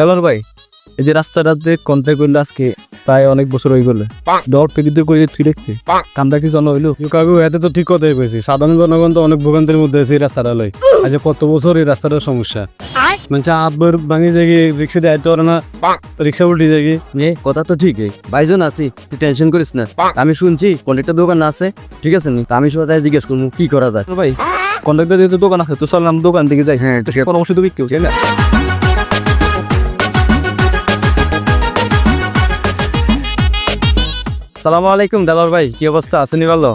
তেলার ভাই এই যে রাস্তাটাতে কন্ট্যাক্ট করলে আজকে তাই অনেক বছর হয়ে গেলে। ডর পেরিতে করে তুই দেখছি। কামটা কি জানো হইল? কাকু এতে তো ঠিক কথাই কইছি। সাধারণ জনগণ তো অনেক ভোগান্তির মধ্যে আছে এই রাস্তাটা লই। আজ কত বছর এই রাস্তাটার সমস্যা। মানে আবার ভাঙি যাই রিক্সা দেয় তো না রিক্সা উল্টে যাই এ কথা তো ঠিকই। ভাইজন আছি তুই টেনশন করিস না। আমি শুনছি কন্ট্রাক্টর দোকান আছে ঠিক আছে নি? তা আমি সোজা জিজ্ঞেস করব কি করা যায়? ভাই কন্ট্যাক্টর দিয়ে তো দোকান আছে তো চললাম দোকান দিকে যাই। হ্যাঁ তো সে- কোনো ওষুধ বিক্রি হচ্ছে না সালাম আলাইকুম দালার ভাই কি অবস্থা? আছেনি ভালো?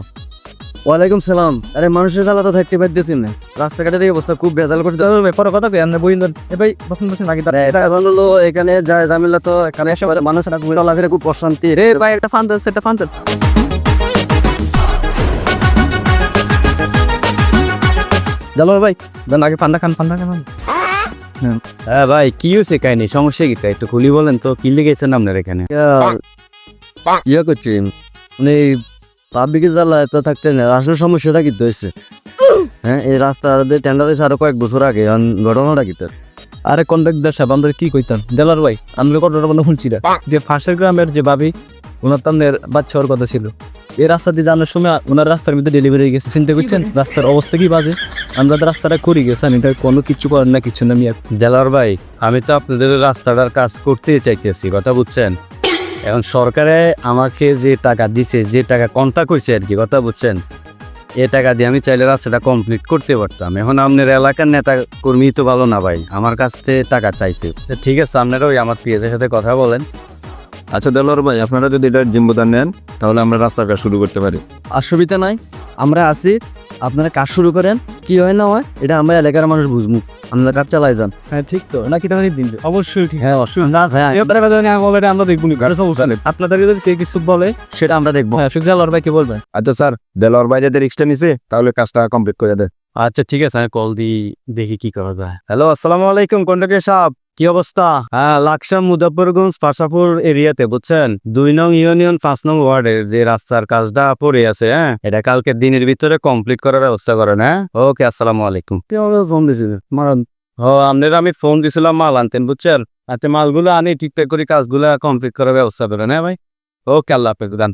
ওয়ালাইকুম সালাম। আরে মানুষের জ্বালা তো থাকতে পারতেছি না। রাস্তাঘাটের এই অবস্থা খুব বেজাল করছে। তেলার ভাই পরে কথা কই আমরা বই এ ভাই। এটা এখন হলো এখানে যায় ঝামেলা তো এখানে সবার মানুষের চলাফেরা খুব অশান্তি। রে ভাই একটা ফান একটা ফান দেন জালার ভাই দেন আগে পান্ডা খান পান্ডা খান। হ্যাঁ। ভাই কি হয়েছে কাহিনী? সমস্যা কি তাই একটু খুলি বলেন তো কি লেগেছেন আপনার এখানে ইয়ে করছি মানে পাবলিকের জ্বালা এত থাকতে না আসলে সমস্যাটা কি হয়েছে। হ্যাঁ এই রাস্তার টেন্ডার হয়েছে আরও কয়েক বছর আগে ঘটনাটা কি তোর? আরে কন্ট্রাক্টর সাহেব আমরা কি কইতাম? দেলার ভাই আমরা কতটা মানে শুনছি না। যে ফাঁসের গ্রামের যে ভাবি ওনার তাদের বাচ্চা হওয়ার কথা ছিল। এই রাস্তা দিয়ে জানার সময় ওনার রাস্তার মধ্যে ডেলিভারি গেছে। চিন্তা করছেন? রাস্তার অবস্থা কি বাজে? আমরা তো রাস্তাটা করি গেছেন এটা কোনো কিছু করেন না কিছু না মিয়া দেলার ভাই আমি তো আপনাদের রাস্তাটার কাজ করতে চাইতেছি কথা বুঝছেন? এখন সরকারে আমাকে যে টাকা দিছে যে টাকা কন্ট্যাক্ট হয়েছে আর কি কথা বুঝছেন? এ টাকা দিয়ে আমি চাইলে রাস্তাটা কমপ্লিট করতে পারতাম। এখন আপনার এলাকার নেতা কর্মী তো ভালো না ভাই আমার কাছ থেকে টাকা চাইছে। তো ঠিক আছে আপনারা ওই আমার পিএসের সাথে কথা বলেন। আচ্ছা দেলোয়ার ভাই আপনারা যদি এটা জিম্বদার নেন তাহলে আমরা রাস্তার কাজ শুরু করতে পারি। অসুবিধা নাই আমরা আছি। আপনারা কাজ শুরু করেন কি হয় না হয় এটা আমরা এলাকার মানুষ বুঝব। আপনারা কাজ চালাই যান। হ্যাঁ ঠিক তো। নাকি টাকা দিন অবশ্যই ঠিক। হ্যাঁ অসুবিধা হ্যাঁ। এবারে কথা নিয়ে বলে আমরা দেখব নি গাড়ি সমস্যা নেই আপনাদের যদি কেউ কিছু বলে সেটা আমরা দেখব। হ্যাঁ শুধু দেলার ভাই কি বলবেন। আচ্ছা স্যার দেলোয়ার ভাই যাদের রিক্সটা নিছে তাহলে কাজটা কমপ্লিট করে দেয় আচ্ছা ঠিক আছে আমি কল দিই দেখি কি করা যায়। হ্যালো আসসালামু আলাইকুম কন্ট্রাক্টর সাহেব। কি অবস্থা? হ্যাঁ লাকসাম মুজাফরগঞ্জ পাশাপুর এরিয়াতে বুঝছেন? দুই নং ইউনিয়ন পাঁচ নং ওয়ার্ডের যে রাস্তার কাজটা পড়ে আছে হ্যাঁ? এটা কালকে দিনের ভিতরে কমপ্লিট করার ব্যবস্থা করেন হ্যাঁ? ওকে আসসালামু আলাইকুম। ফোন দিয়েছিলেন মারান। ও আপনারা আমি ফোন দিছিলাম মাল আনতেন বুঝছেন? আচ্ছা মালগুলো আনি ঠিকঠাক করে কাজগুলো কমপ্লিট করার ব্যবস্থা করেন হ্যাঁ ভাই? ওকে আল্লাহ হাফেজ দান